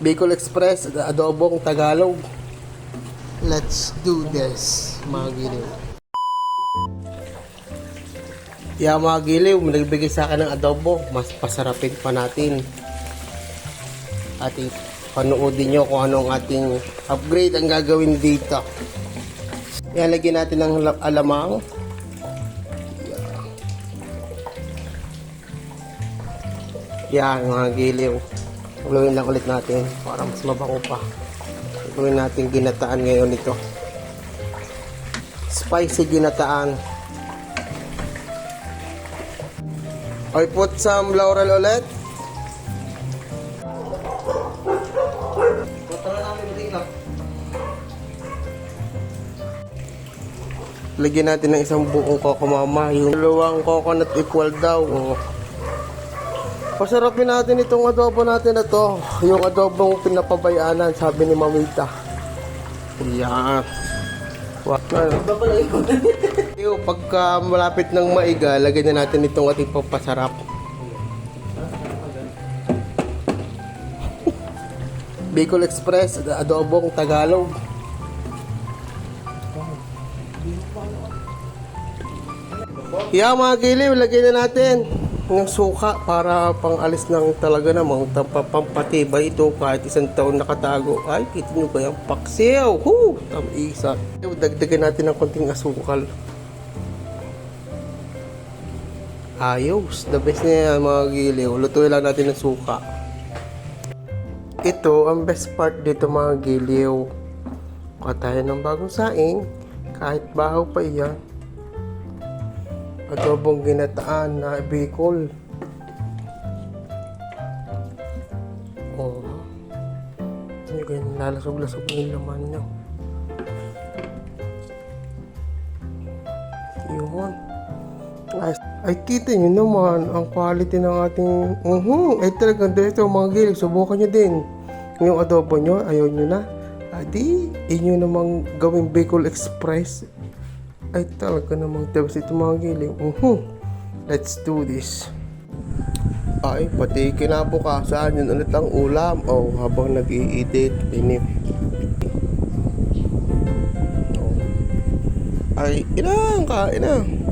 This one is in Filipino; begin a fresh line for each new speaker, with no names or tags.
Bicol Express, adobong Tagalog. Let's do this, mga giliw. Yeah, mga giliw, nagbigay sa akin ng adobo. Mas pasarapin pa natin. Ating panoodin nyo kung anong ating upgrade ang gagawin dito. Ilalagyan natin ng la- alamang. Yan, mga giliw.Uluin lang ulit natin para mas mabango pa. Gawin natin ginataan ngayon ito. Spicy ginataan. I put some laurel ulit. Lagyan natin ng isang buong koko mama. Yung dalawang coconut equal daw. Oh. Pasarapin natin itong adobo natin na to. Yung adobong pinapabayaanan, sabi ni Mamita. Yan. Wak Yung pagka malapit ng maiga, lagyan na natin itong ating papasarap. Bicol Express, adobong Tagalog. Yeah, mga giliw, lagyan na natin ng suka para pangalis ng talaga namang pampatibay ito kahit isang taon nakatago. Ay, kita nyo ba yung paksiw? Woo! Tamisa. Dagdagan natin ng konting asukal. Ayos. The best na yan, mga giliw. Lutuin lang natin ng suka. Ito, ang best part dito mga giliw. Kuha tayo ng bagong saing. Kahit bahaw pa iyan adobong ginataan na Bicol. Oh. Ito ganyan, lalasog-lasog yung laman nyo. Yun. Ay, ay kita nyo naman ang quality ng ating uhum, ay talagang dito mga gilig subukan nyo din yung adobo nyo ayaw nyo na adi inyo namang gawing Bicol Express ay talaga namang tabas ito mga giling. Uhum. Let's do this. Ay, pati kinabukasan yun ulit ang ulam. Oh, habang nag-i-edit, inip. Oh. Ay, inang, kain na.